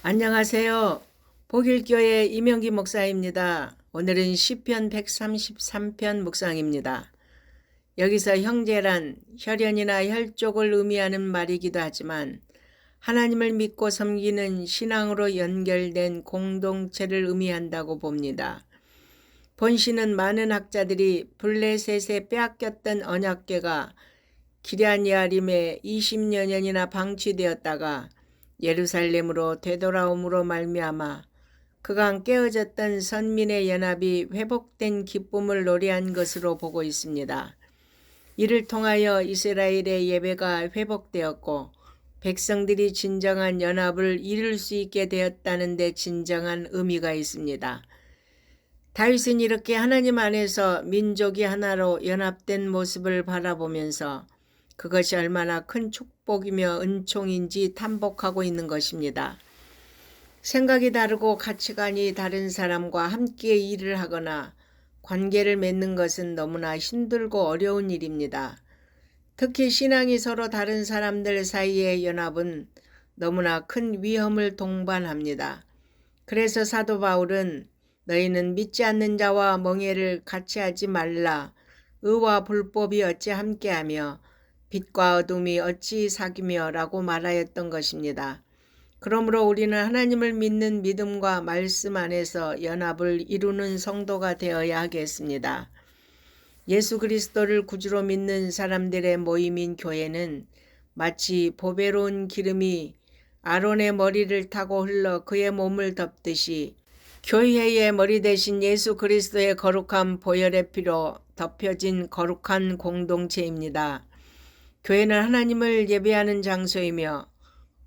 안녕하세요. 복일교회 이명기 목사입니다. 오늘은 시편 133편 묵상입니다. 여기서 형제란 혈연이나 혈족을 의미하는 말이기도 하지만 하나님을 믿고 섬기는 신앙으로 연결된 공동체를 의미한다고 봅니다. 본시는 많은 학자들이 블레셋에 빼앗겼던 언약궤가 기리안야림에 20여 년이나 방치되었다가 예루살렘으로 되돌아옴으로 말미암아 그간 깨어졌던 선민의 연합이 회복된 기쁨을 노래한 것으로 보고 있습니다. 이를 통하여 이스라엘의 예배가 회복되었고 백성들이 진정한 연합을 이룰 수 있게 되었다는 데 진정한 의미가 있습니다. 다윗은 이렇게 하나님 안에서 민족이 하나로 연합된 모습을 바라보면서 그것이 얼마나 큰 축복이며 은총인지 탐복하고 있는 것입니다. 생각이 다르고 가치관이 다른 사람과 함께 일을 하거나 관계를 맺는 것은 너무나 힘들고 어려운 일입니다. 특히 신앙이 서로 다른 사람들 사이의 연합은 너무나 큰 위험을 동반합니다. 그래서 사도 바울은 너희는 믿지 않는 자와 멍해를 같이 하지 말라. 의와 불법이 어찌 함께하며 빛과 어둠이 어찌 사귀며 라고 말하였던 것입니다. 그러므로 우리는 하나님을 믿는 믿음과 말씀 안에서 연합을 이루는 성도가 되어야 하겠습니다. 예수 그리스도를 구주로 믿는 사람들의 모임인 교회는 마치 보배로운 기름이 아론의 머리를 타고 흘러 그의 몸을 덮듯이 교회의 머리 대신 예수 그리스도의 거룩한 보혈의 피로 덮여진 거룩한 공동체입니다. 교회는 하나님을 예배하는 장소이며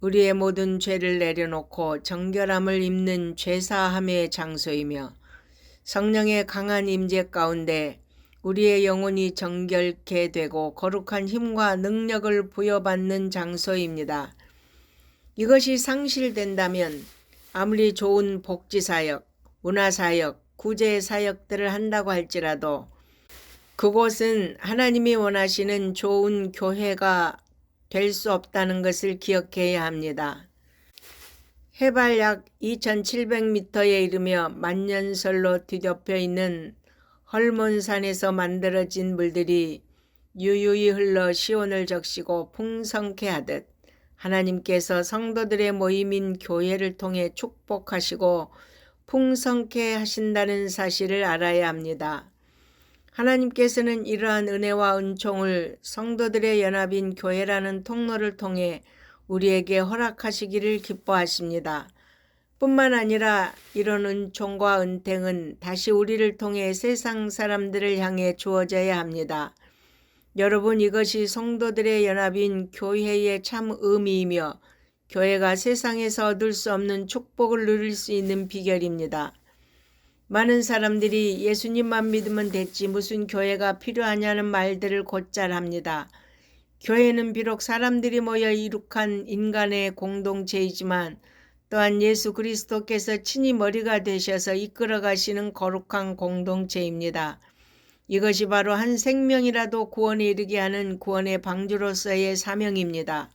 우리의 모든 죄를 내려놓고 정결함을 입는 죄사함의 장소이며 성령의 강한 임재 가운데 우리의 영혼이 정결케 되고 거룩한 힘과 능력을 부여받는 장소입니다. 이것이 상실된다면 아무리 좋은 복지사역, 문화사역, 구제사역들을 한다고 할지라도 그곳은 하나님이 원하시는 좋은 교회가 될 수 없다는 것을 기억해야 합니다. 해발 약 2,700m에 이르며 만년설로 뒤덮여 있는 헐몬산에서 만들어진 물들이 유유히 흘러 시온을 적시고 풍성케 하듯 하나님께서 성도들의 모임인 교회를 통해 축복하시고 풍성케 하신다는 사실을 알아야 합니다. 하나님께서는 이러한 은혜와 은총을 성도들의 연합인 교회라는 통로를 통해 우리에게 허락하시기를 기뻐하십니다. 뿐만 아니라 이런 은총과 은택은 다시 우리를 통해 세상 사람들을 향해 주어져야 합니다. 여러분 이것이 성도들의 연합인 교회의 참 의미이며 교회가 세상에서 얻을 수 없는 축복을 누릴 수 있는 비결입니다. 많은 사람들이 예수님만 믿으면 됐지 무슨 교회가 필요하냐는 말들을 곧잘 합니다. 교회는 비록 사람들이 모여 이룩한 인간의 공동체이지만 또한 예수 그리스도께서 친히 머리가 되셔서 이끌어 가시는 거룩한 공동체입니다. 이것이 바로 한 생명이라도 구원에 이르게 하는 구원의 방주로서의 사명입니다.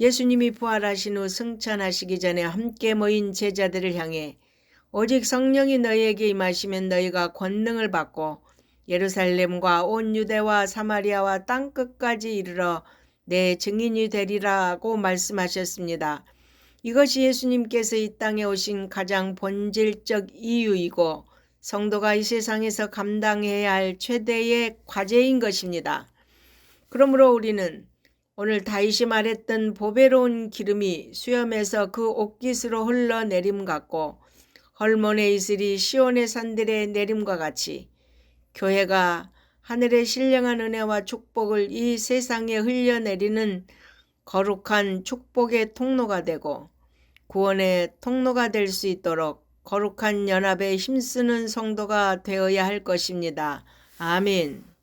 예수님이 부활하신 후 승천하시기 전에 함께 모인 제자들을 향해 오직 성령이 너희에게 임하시면 너희가 권능을 받고 예루살렘과 온 유대와 사마리아와 땅 끝까지 이르러 내 증인이 되리라고 말씀하셨습니다. 이것이 예수님께서 이 땅에 오신 가장 본질적 이유이고 성도가 이 세상에서 감당해야 할 최대의 과제인 것입니다. 그러므로 우리는 오늘 다윗이 말했던 보배로운 기름이 수염에서 그 옷깃으로 흘러내림 같고 헐몬의 이슬이 시온의 산들의 내림과 같이 교회가 하늘의 신령한 은혜와 축복을 이 세상에 흘려내리는 거룩한 축복의 통로가 되고 구원의 통로가 될 수 있도록 거룩한 연합에 힘쓰는 성도가 되어야 할 것입니다. 아멘.